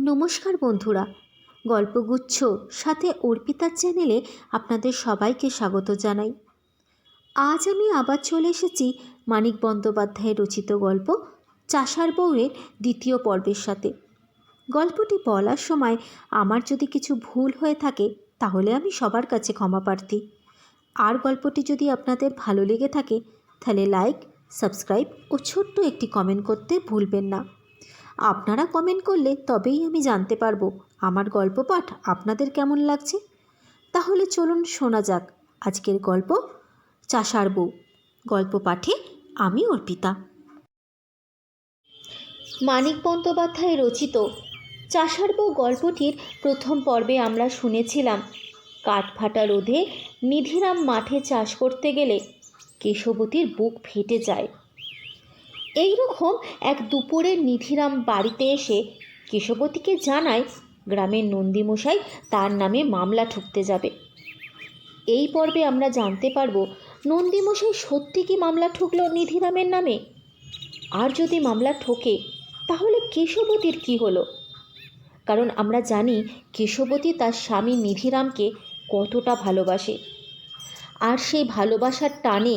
নমস্কার বন্ধুরা, গল্পগুচ্ছ সাথে অর্পিতার চ্যানেলে আপনাদের সবাইকে স্বাগত জানাই। আজ আমি আবার চলে এসেছি মানিক বন্দ্যোপাধ্যায়ের রচিত গল্প চাষার বউয়ের দ্বিতীয় পর্বের সাথে। গল্পটি বলার সময় আমার যদি কিছু ভুল হয়ে থাকে, তাহলে আমি সবার কাছে ক্ষমা প্রার্থী। আর গল্পটি যদি আপনাদের ভালো লেগে থাকে, তাহলে লাইক, সাবস্ক্রাইব ও ছোট্ট একটি কমেন্ট করতে ভুলবেন না। আপনারা কমেন্ট করলে তবেই আমি জানতে পারব আমার গল্প পাঠ আপনাদের কেমন লাগছে। তাহলে চলুন শোনা যাক আজকের গল্প চাষার বউ। গল্প পাঠে আমি অর্পিতা। মানিক বন্দ্যোপাধ্যায় রচিত চাষার বউ গল্পটির প্রথম পর্বে আমরা শুনেছিলাম, কাঠফাটা রোধে নিধিরাম মাঠে চাষ করতে গেলে কেশবতীর বুক ফেটে যায়। এই রকম এক দুপুরে নিধিরাম বাড়িতে এসে কেশবতীকে জানায়, গ্রামের নন্দীমশাই তার নামে মামলা ঠুকতে যাবে। এই পর্বে আমরা জানতে পারব, নন্দীমশাই সত্যি কি মামলা ঠুকলো নিধিরামের নামে? আর যদি মামলা ঠোকে, তাহলে কেশবতীর কি হলো? কারণ আমরা জানি কেশবতী তার স্বামী নিধিরামকে কতটা ভালোবাসে। আর সেই ভালোবাসার টানে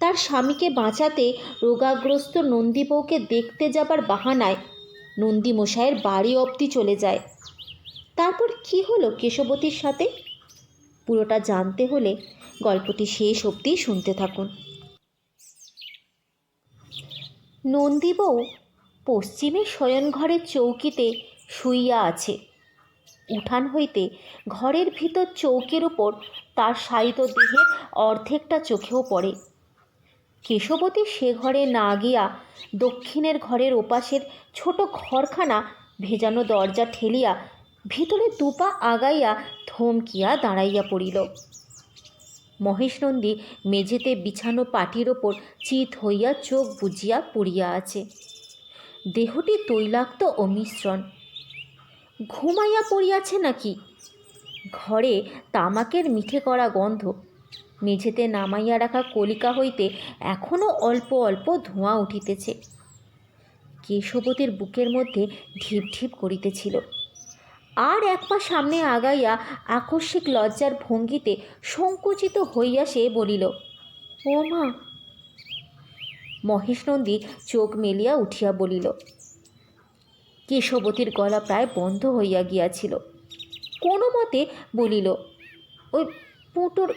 তার স্বামীকে বাঁচাতে রোগাগ্রস্ত নন্দীবউকে দেখতে যাবার বাহানায় নন্দীমশাইয়ের বাড়ি অবধি চলে যায়। তারপর কি হলো কেশবতীর সাথে? পুরোটা জানতে হলে গল্পটি শেষ অবধি শুনতে থাকুন। নন্দীবউ পশ্চিমে শয়নঘরের চৌকিতে শুইয়া আছে। উঠান হইতে ঘরের ভিতর চৌকির উপর তার শায়িত দেহের অর্ধেকটা চোখেও পড়ে। কেশবতী সে ঘরে না গিয়া দক্ষিণের ঘরের ওপাশের ছোট ঘরখানা ভেজানো দরজা ঠেলিয়া ভিতরে দুপা আগাইয়া থমকিয়া দাঁড়াইয়া পড়িল। মহেশনন্দী মেঝেতে বিছানো পাটির ওপর চিত হইয়া চোখ বুজিয়া পড়িয়া আছে। দেহটি তৈলাক্ত ও মিশ্রণ। ঘুমাইয়া পড়িয়াছে নাকি? ঘরে তামাকের মিঠে করা গন্ধ মেঝেতে নামাইয়া রাখা কলিকা হইতে এখনও অল্প অল্প ধোঁয়া উঠিতেছে। কেশবতীর বুকের মধ্যে ঢিপ ঢিপ করিতেছিল। আর এক পা সামনে আগাইয়া আকস্মিক লজ্জার ভঙ্গিতে সংকুচিত হইয়া সে বলিল, ও মা! মহেশনন্দী চোখ মেলিয়া উঠিয়া বলিল, কেশবতীর গলা প্রায় বন্ধ হইয়া গিয়াছিল। কোনো মতে বলিল, ওই পুটুর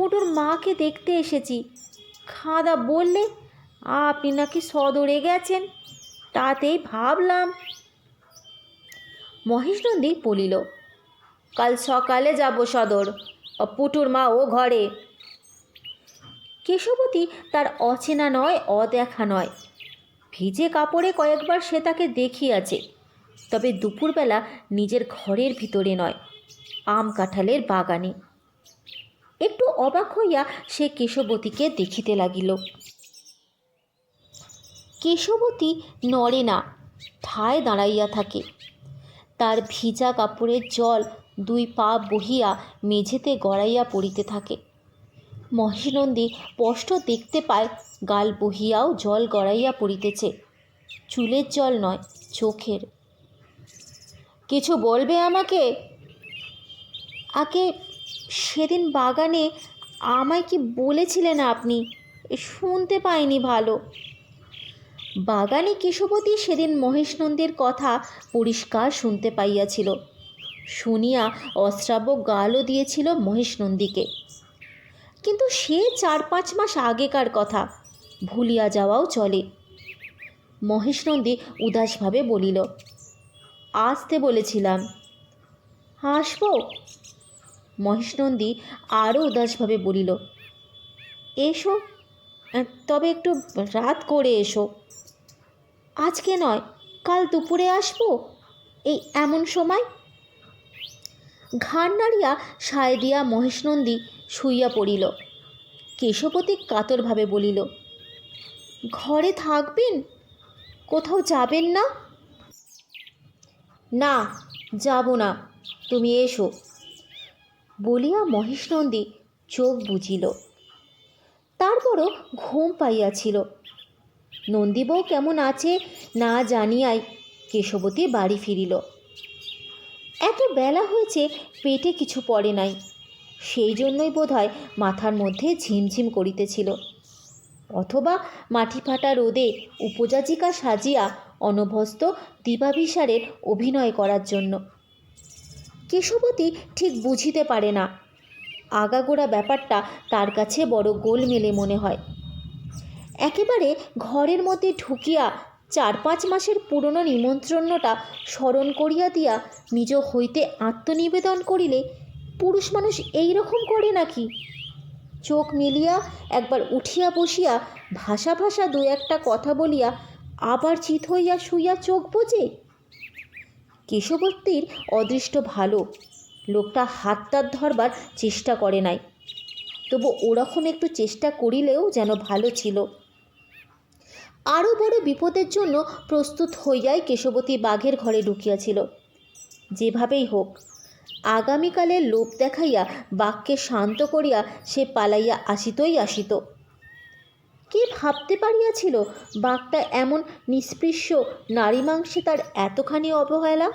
পুটুর মাকে দেখতে এসেছি। খাদা বললে, আপনি নাকি সদরে গেছেন? তাতেই ভাবলাম। মহেশনন্দী বলিল, কাল সকালে যাব সদর। পুটুর মা ও ঘরে। কেশবতী তার অচেনা নয়, অদেখা নয়। ভিজে কাপড়ে কয়েকবার সে তাকে দেখিয়াছে। তবে দুপুরবেলা নিজের ঘরের ভিতরে নয়, আম কাঁঠালের বাগানে। একটু অবাক হইয়া সে কেশবতীকে দেখিতে লাগিল। কেশবতী নড়ে না, ঠায় দাঁড়াইয়া থাকে। তার ভিজা কাপড়ের জল দুই পা বহিয়া মেঝেতে গড়াইয়া পড়িতে থাকে। মহেশনন্দী স্পষ্ট দেখতে পায়, গাল বহিয়াও জল গড়াইয়া পড়িতেছে। চুলের জল নয়, চোখের। কিছু বলবে আমাকে? আগে সেদিন বাগানে আমায় কি বলেছিলেন আপনি? শুনতে পাইনি ভালো। বাগানে কেশবতী সেদিন মহেশনন্দীর কথা পরিষ্কার শুনতে পাইয়াছিল। শুনিয়া অশ্রাব্য গালও দিয়েছিল মহেশনন্দীকে। কিন্তু সে চার পাঁচ মাস আগেকার কথা, ভুলিয়া যাওয়াও চলে। মহেশনন্দী উদাসভাবে বলিল, আসতে বলেছিলাম। আসব? মহেশনন্দী আরও উদাসভাবে বলিল, এসো তবে একটু রাত করে এসো। আজকে নয়, কাল দুপুরে আসব? এই এমন সময়? ঘাড় নাড়িয়া সায় দিয়া মহেশনন্দী শুইয়া পড়িল। কেশবতী কাতরভাবে বলিল, ঘরে থাকবেন? কোথাও যাবেন না? না, যাব না। তুমি এসো। বলিয়া মহেশনন্দী চোখ বুঝিল তারপরও ঘুম পাইয়াছিল। নন্দীবউ কেমন আছে না জানিয়াই কেশবতী বাড়ি ফিরিল। এত বেলা হয়েছে, পেটে কিছু পড়ে নাই। সেই জন্যই বোধহয় মাথার মধ্যে ঝিমঝিম করিতেছিল। অথবা মাটি ফাটা রোদে উপযাচিকা সাজিয়া অনভ্যস্ত দিবাভিসারের অভিনয় করার জন্য কেশবতী ঠিক বুঝিতে পারে না। আগাগোড়া ব্যাপারটা তার কাছে বড় গোলমেলে মনে হয়। একেবারে ঘরের মধ্যে ঢুকিয়া চার পাঁচ মাসের পুরনো নিমন্ত্রণটা স্মরণ করিয়া দিয়া নিজ হইতে আত্মনিবেদন করিলে পুরুষ মানুষ এই রকম করে নাকি? চোখ মিলিয়া একবার উঠিয়া বসিয়া ভাষা ভাষা দু একটা কথা বলিয়া আবার চিত হইয়া শুইয়া চোখ বোঝে কেশবর্তীর অদৃষ্ট ভালো। লোকটা হাতটাত ধরবার চেষ্টা করে নাই। তবু ওরকম একটু চেষ্টা করিলেও যেন ভালো ছিল। আরও বড় বিপদের জন্য প্রস্তুত হইয়াই কেশবতী বাঘের ঘরে ঢুকিয়াছিল। যেভাবেই হোক, আগামীকালের লোভ দেখাইয়া বাঘকে শান্ত করিয়া সে পালাইয়া আসিতই আসিত। কে ভাবতে পারিয়াছিল, বাঘটা এমন নিষ্পৃশ্য নারী মাংসে তার এতখানি অবহেলা?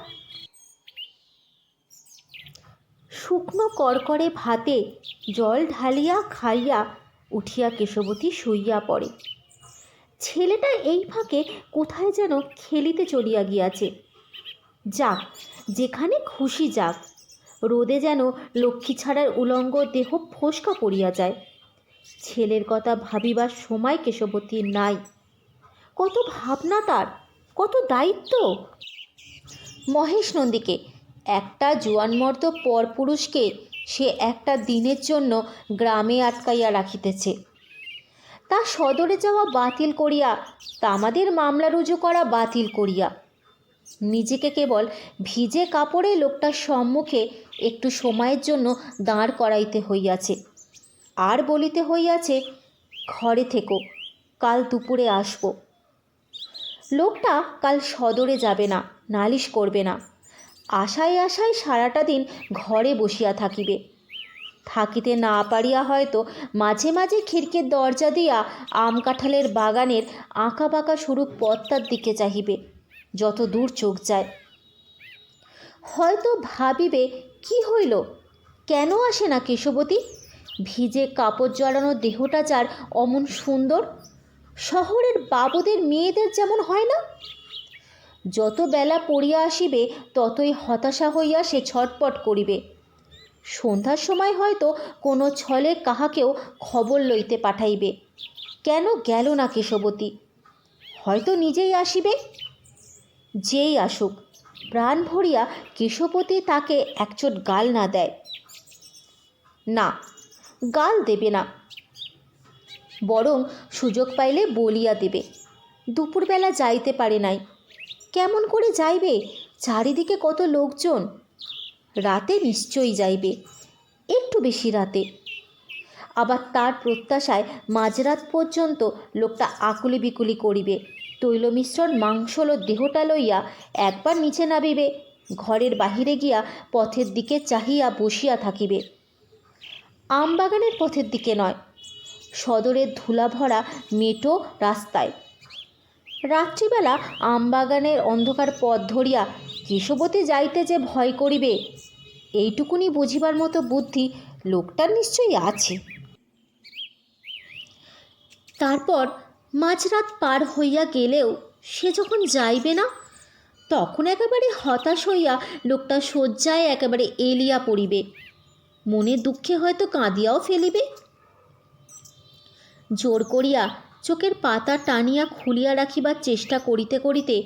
শুকনো করকরে ভাতে জল ঢালিয়া খাইয়া উঠিয়া কেশবতী শুইয়া পড়ে। ছেলেটা এই ফাঁকে কোথায় যেন খেলিতে চলিয়া গিয়াছে। যাক, যেখানে খুশি যাক, রোদে যেন লক্ষ্মী ছাড়ার উলঙ্গ দেহ ফোসকা পড়িয়া যায়। ছেলের কথা ভাবিবার সময় কেশবতীর নাই। কত ভাবনা তার, কত দায়িত্ব। মহেশ নন্দীকে একটা জোয়ানমর্দ পরপুরুষকে সে একটা দিনের জন্য গ্রামে আটকাইয়া রাখিতেছে। তা সদরে যাওয়া বাতিল করিয়া, তামাদের মামলা রুজু করা বাতিল করিয়া। নিজেকে কেবল ভিজে কাপড়ে লোকটার সম্মুখে একটু সময়ের জন্য দাঁড় করাইতে হইয়াছে। আর বলিতে হইয়াছে, ঘরে থেকো, কাল দুপুরে আসব। লোকটা কাল সদরে যাবে না, নালিশ করবে না। আশায় আশায় সারাটা দিন ঘরে বসিয়া থাকিবে। থাকিতে না পারিয়া হয়তো মাঝে মাঝে খিড়কির দরজা দিয়া আম কাঁঠালের বাগানের আঁকা বাঁকা সরু পথটার দিকে চাহিবে, যত দূর চোখ যায়। হয়তো ভাবিবে, কি হইল? কেন আসে না কেশবতী? ভিজে কাপড় জড়ানো দেহটা যার অমন সুন্দর? শহরের বাবুদের মেয়েদের যেমন হয় না? যত বেলা পড়িয়া আসিবে, ততই হতাশা হইয়া সে ছটপট করিবে। সন্ধ্যার সময় হয়তো কোনো ছলে কাহাকেও খবর লইতে পাঠাইবে। কেন গেল না কেশবতী? হয়তো নিজেই আসিবে? যেই আসুক, প্রাণ ভরিয়া কেশবতী তাকে একচোট গাল না দেয়। না গাল দেবে না। বরং সুযোগ পাইলে বলিয়া দেবে, দুপুরবেলা যাইতে পারে নাই। কেমন করে যাইবে? চারিদিকে কত লোকজন। রাতে নিশ্চয়ই যাইবে, একটু বেশি রাতে। আবার তার প্রত্যাশায় মাঝরাত পর্যন্ত লোকটা আকুলি বিকুলি করিবে। তৈল মিশ্রণ মাংসল দেহটা লইয়া একবার নিচে নামিবে, ঘরের বাহিরে গিয়া পথের দিকে চাহিয়া বসিয়া থাকিবে। আমবাগানের পথের দিকে নয় সদরের ধুলা ভরা মেটো রাস্তায়। রাত্রিবেলা আমবাগানের অন্ধকার পথ ধরিয়া কেশবতী যাইতে যে ভয় করিবে, এইটুকুনি বুঝিবার মতো বুদ্ধি লোকটার নিশ্চয়ই আছে। তারপর মাঝরাত পার হইয়া গেলেও সে যখন যাইবে না, তখন একেবারে হতাশ হইয়া লোকটা শয্যায় একেবারে এলিয়া পড়িবে। মনের দুঃখে হয়তো কাঁদিয়াও ফেলিবে? জোর করিয়া চোখের পাতা টানিয়া খুলিয়া রাখিবার চেষ্টা করিতে করিতে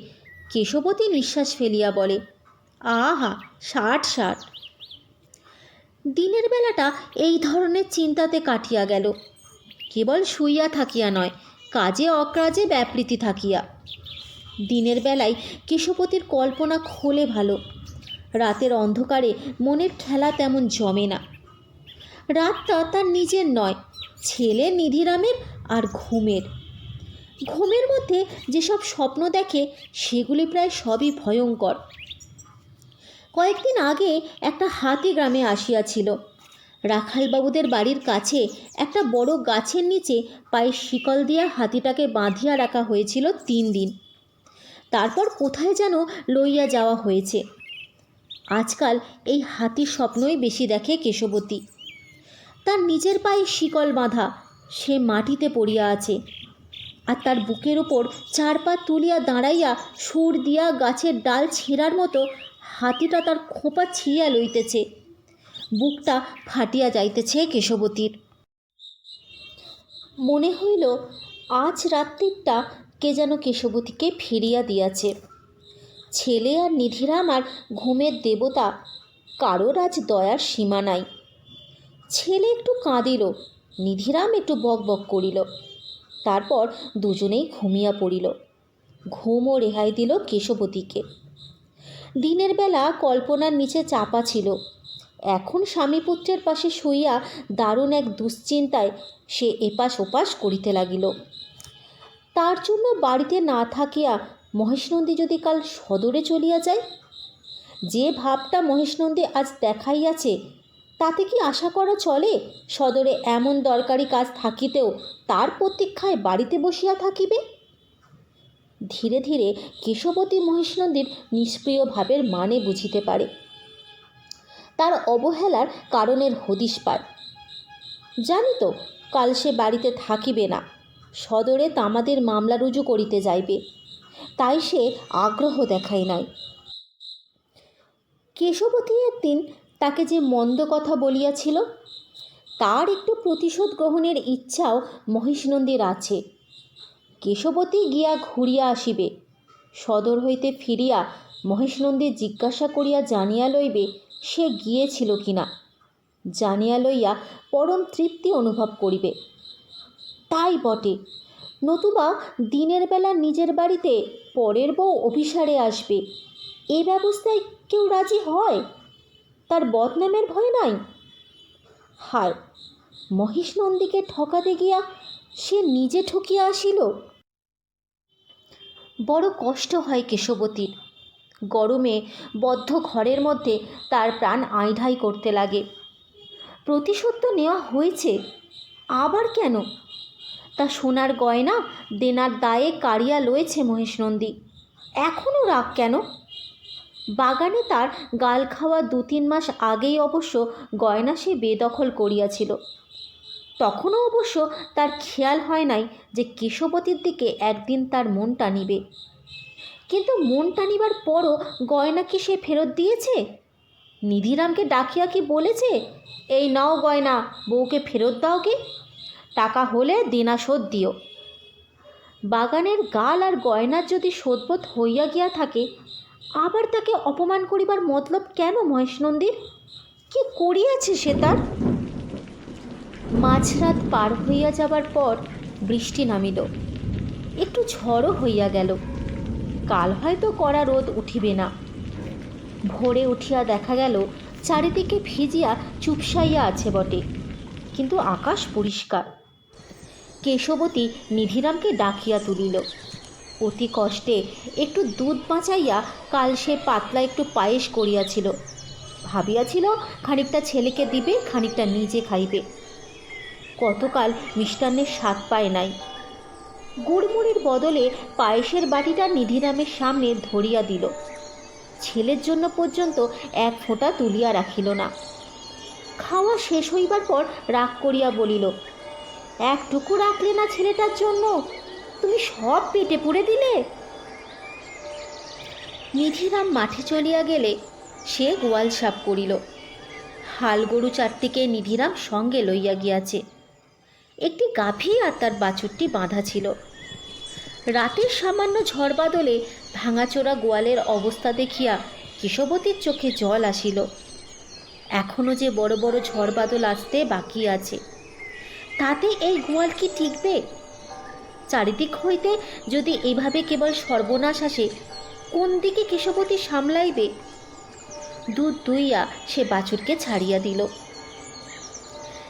কেশবতী নিঃশ্বাস ফেলিয়া বলে, আহা, ষাট ষাট। দিনের বেলাটা এই ধরনের চিন্তাতে কাটিয়া গেল। কেবল শুইয়া থাকিয়া নয়, কাজে অকাজে ব্যাপৃতি থাকিয়া। দিনের বেলায় কেশবতীর কল্পনা খোলে ভালো। রাতের অন্ধকারে মনের খেলা তেমন জমে না। রাতটা তার নিজের নয়, ছেলে নিধিরামের আর ঘুমের। ঘুমের মধ্যে যেসব স্বপ্ন দেখে সেগুলি প্রায় সবই ভয়ঙ্কর। কয়েকদিন আগে একটা হাতি গ্রামে আসিয়াছিল। রাখালবাবুদের বাড়ির কাছে একটা বড় গাছের নিচে পায়ে শিকল দিয়া হাতিটাকে বাঁধিয়া রাখা হয়েছিল তিন দিন। তারপর কোথায় যেন লইয়া যাওয়া হয়েছে। আজকাল এই হাতির স্বপ্নই বেশি দেখে কেশবতী। তার নিজের পায়ে শিকল বাঁধা, সে মাটিতে পড়িয়া আছে। আর তার বুকের ওপর চার পা তুলিয়া দাঁড়াইয়া সুর দিয়া গাছের ডাল ছেঁড়ার মতো হাতিটা তার খোঁপা ছিঁড়িয়া লইতেছে। বুকটা ফাটিয়া যাইতেছে কেশবতীর। মনে হইল, আজ রাত্রিটা কে যেন কেশবতীকে ফিরিয়া দিয়াছে। ছেলে আর নিধিরাম আর ঘুমের দেবতা, কারোর আজ দয়ার সীমা নাই। ছেলে একটু কাঁদিল, নিধিরাম একটু বক বক করিল। তারপর দুজনেই ঘুমিয়া পড়িল। ঘুমও রেহাই দিল কেশবতীকে। দিনের বেলা কল্পনার নিচে চাপা ছিল। এখন স্বামী পুত্রের পাশে শুইয়া দারুণ এক দুশ্চিন্তায় সে এপাশ ওপাশ করিতে লাগিল। তার জন্য বাড়িতে না থাকিয়া মহেশনন্দী যদি কাল সদরে চলিয়া যায়? যে ভাবটা মহেশনন্দী আজ দেখাইয়াছে, তাতে কি আশা করা চলে? সদরে এমন দরকারি কাজ থাকিতেও তার প্রতীক্ষায় বাড়িতে বসিয়া থাকিবে? ধীরে ধীরে কেশবতী মহেশনন্দীর নিষ্প্রিয় ভাবের মানে বুঝিতে পারে। তার অবহেলার কারণের হদিশ পায়। জানি তো কাল সে বাড়িতে থাকিবে না। সদরে তামাদের মামলা রুজু করিতে যাইবে। তাই সে আগ্রহ দেখায় নাই। কেশবতী একদিন তাকে যে মন্দ কথা বলিয়াছিল, তার একটু প্রতিশোধ গ্রহণের ইচ্ছাও মহিষনন্দীর আছে। কেশবতী গিয়া ঘুরিয়া আসিবে, সদর হইতে ফিরিয়া মহেশনন্দী জিজ্ঞাসা করিয়া জানিয়া লইবে সে গিয়েছিল কিনা। জানিয়া লইয়া পরম তৃপ্তি অনুভব করিবে। তাই বটে নতুবা দিনের বেলা নিজের বাড়িতে পরের বউ অভিসারে আসবে। এ ব্যবস্থায় কেউ রাজি হয়? তার বদনামের ভয় নাই? হায় মহিষ নন্দীকে ঠকাতে গিয়া সে নিজে ঠকিয়া আসিল। বড় কষ্ট হয় কেশবতীর গরমে বদ্ধ ঘরের মধ্যে তার প্রাণ আইঢাই করতে লাগে। প্রতিশোধ তো নেওয়া হয়েছে। আবার কেন? তা সোনার গয়না দেনার দায়ে কাড়িয়া লয়েছে মহেশনন্দী এখনও রাগ কেন? বাগানে তার গাল খাওয়া দু তিন মাস আগেই অবশ্য গয়না সে বেদখল করিয়াছিল। তখনও অবশ্য তার খেয়াল হয় নাই যে কেশবতীর দিকে একদিন তার মন টানিবে। কিন্তু মন টানিবার পরও গয়না কি সে ফেরত দিয়েছে? নিধিরামকে ডাকিয়া কি বলেছে, এই নাও গয়না, বউকে ফেরত দাও কি? টাকা হলে দেনা শোধ দিও। বাগানের গাল আর গয়নার যদি শোধবোধ হইয়া গিয়া থাকে, আবার তাকে অপমান করিবার মতলব কেন মহেশনন্দীর? কি করিয়াছে সে তার? মাঝরাত পার হইয়া যাবার পর বৃষ্টি নামিল। একটু ঝড়ও হইয়া গেল। কাল হয়তো কড়া রোদ উঠিবে না। ভোরে উঠিয়া দেখা গেল, চারিদিকে ভিজিয়া চুপসাইয়া আছে বটে। কিন্তু আকাশ পরিষ্কার। কেশবতী নিধিরামকে ডাকিয়া তুলিল। অতি কষ্টে একটু দুধ বাঁচাইয়া কাল সে পাতলা একটু পায়েস করিয়াছিল। ভাবিয়াছিল খানিকটা ছেলেকে দিবে, খানিকটা নিজে খাইবে। কতকাল মিষ্টান্নের স্বাদ পায় নাই। গুড়মুড়ির বদলে পায়েসের বাটিটা নিধিরামের সামনে ধরিয়া দিল। ছেলের জন্য পর্যন্ত এক ফোঁটা তুলিয়া রাখিল না। খাওয়া শেষ হইবার পর রাগ করিয়া বলিল একটুকু রাখলে না ছেলেটার জন্য? তুমি সব পেটে পুড়ে দিলে? নিধিরাম মাঠে চলিয়া গেলে সে গোয়াল সাপ করিল। হাল গরু চারটিকে নিধিরাম সঙ্গে লইয়া গিয়াছে। একটি গাভী আর তার বাছুরটি বাঁধা ছিল। রাতের সামান্য ঝড় বাদলে ভাঙাচোরা গোয়ালের অবস্থা দেখিয়া কেশবতীর চোখে জল আসিল। এখনও যে বড় বড় ঝড় বাদল আসতে বাকি আছে। তাতে এই গোয়াল কি টিকবে? চারিদিক হইতে যদি এভাবে কেবল সর্বনাশ আসে, কোন দিকে কেশবতী সামলাইবে? দুধ দুইয়া সে বাছুরকে ছাড়িয়া দিল।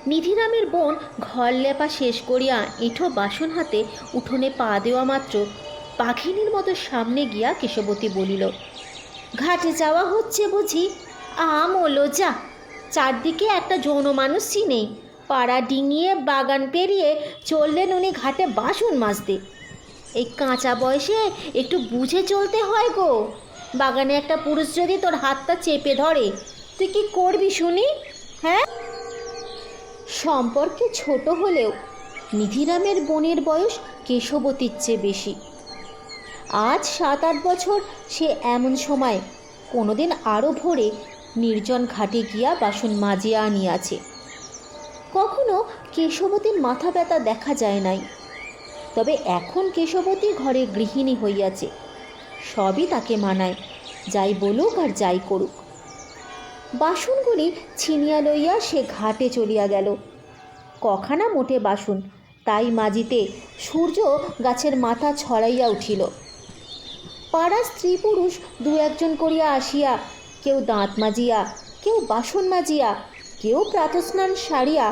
নিধিরামের বোন ঘর লেপা শেষ করিয়া এঁঠো বাসন হাতে উঠোনে পা দেওয়া মাত্র পাখিনীর মতো সামনে গিয়া কেশবতী বলিল, ঘাটে যাওয়া হচ্ছে বুঝি? আম, ওলো, যা। চারদিকে একটা যৌন মানুষই নেই। পাড়া ডিঙিয়ে বাগান পেরিয়ে চললেন উনি ঘাটে বাসন মাজতে। এই কাঁচা বয়সে একটু বুঝে চলতে হয় গো। বাগানে একটা পুরুষ যদি তোর হাতটা চেপে ধরে, তুই কি করবি শুনি? হ্যাঁ? সম্পর্কে ছোট হলেও নিধিরামের বোনের বয়স কেশবতীর চেয়ে বেশি। আজ সাত আট বছর সে এমন সময় কোনোদিন আরও ভোরে নির্জন ঘাটে গিয়া বাসন মাজিয়া আনিয়াছে। কখনো কেশবতীর মাথা ব্যথা দেখা যায় নাই। তবে এখন কেশবতী ঘরে গৃহিণী হইয়াছে। সবই তাকে মানায়, যাই বলুক আর যাই করুক। বাসনগুলি ছিনিয়া লইয়া সে ঘাটে চলিয়া গেল। কখানা মোটে বাসন, তাই মাজিতে সূর্য গাছের মাথা ছড়াইয়া উঠিল। পাড়া স্ত্রী পুরুষ দু একজন করিয়া আসিয়া, কেউ দাঁত মাজিয়া, কেউ বাসন মাজিয়া কেউ প্রাতস্নান সারিয়া,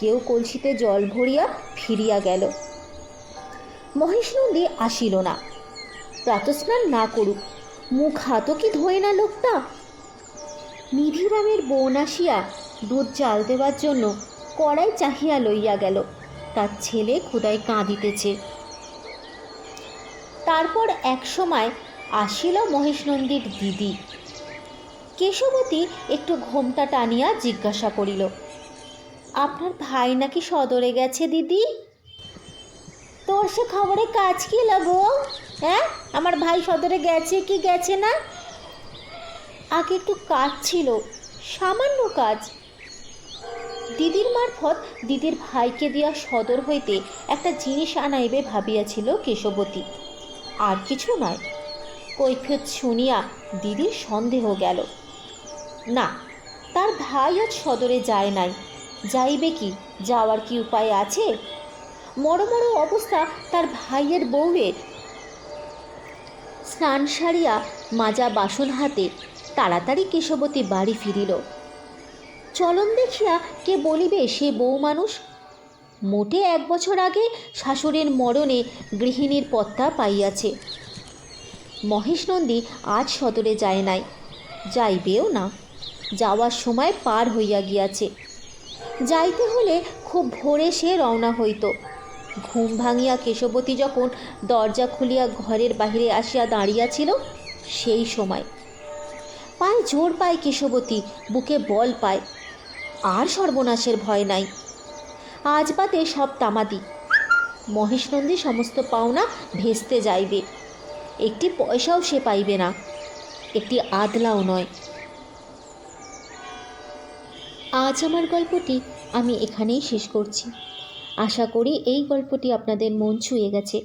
কেউ কলসিতে জল ভরিয়া ফিরিয়া গেল। মহেশনন্দী আসিল না। প্রাতস্নান না করুক, মুখ হাতও কি ধোয় না লোকটা? নিধিরামের বোন আসিয়া দুধ চাল দেওয়ার জন্য কড়াই চাহিয়া লইয়া গেল। তার ছেলে ক্ষুদায় কাঁদিতেছে। তারপর এক সময় আসিল মহেশনন্দীর দিদি। কেশবতী একটু ঘোমটা টানিয়া জিজ্ঞাসা করিল, আপনার ভাই নাকি সদরে গেছে, দিদি? তোর সে খবরে কাজ কি লাগো? হ্যাঁ আমার ভাই সদরে গেছে কি গেছে না? আগে একটু কাজ ছিল, সামান্য কাজ। দিদির মারফত দিদির ভাইকে দিয়া সদর হইতে একটা জিনিস আনাইবে ভাবিয়াছিল কেশবতী। আর কিছু নয়। কৈফিয়ত শুনিয়া দিদির সন্দেহ গেল। না, তার ভাই আজ সদরে যায় নাই। যাইবে কি, যাওয়ার কি উপায় আছে? মরো মরো অবস্থা তার ভাইয়ের বউয়ের। স্নান সারিয়া মাজা বাসন হাতে তাড়াতাড়ি কেশবতী বাড়ি ফিরিল। চলন দেখিয়া কে বলিবে, সে বউ মানুষ? মোটে এক বছর আগে শাশুড়ির মরণে গৃহিণীর পত্তা পাইয়াছে। মহেশনন্দী আজ সদরে যায় নাই, যাইবেও না। যাওয়ার সময় পার হইয়া গিয়াছে। যাইতে হলে খুব ভোরে সে রওনা হইত। ঘুম ভাঙিয়া কেশবতী যখন দরজা খুলিয়া ঘরের বাহিরে আসিয়া দাঁড়িয়াছিল, সেই সময়। পায় জোর পায় কেশবতী, বুকে বল পায়। আর সর্বনাশের ভয় নাই। আজ বাদে সব তামাদি। মহেশনন্দী সমস্ত পাওনা ভেস্তে যাইবে। একটি পয়সাও সে পাইবে না। একটি আদলাও নয়। আজ আমার গল্পটি আমি এখানেই শেষ করছি। আশা করি এই গল্পটি আপনাদের মন ছুঁয়ে গেছে।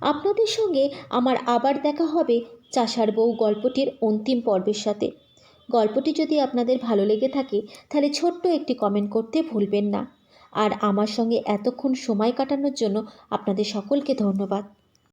আপনাদের সঙ্গে আমার আবার দেখা হবে চাষার বউ গল্পটির অন্তিম পর্বের সাথে। গল্পটি যদি আপনাদের ভালো লেগে থাকে, তাহলে ছোট্ট একটি কমেন্ট করতে ভুলবেন না। আর আমার সঙ্গে এতক্ষণ সময় কাটানোর জন্য আপনাদের সকলকে ধন্যবাদ।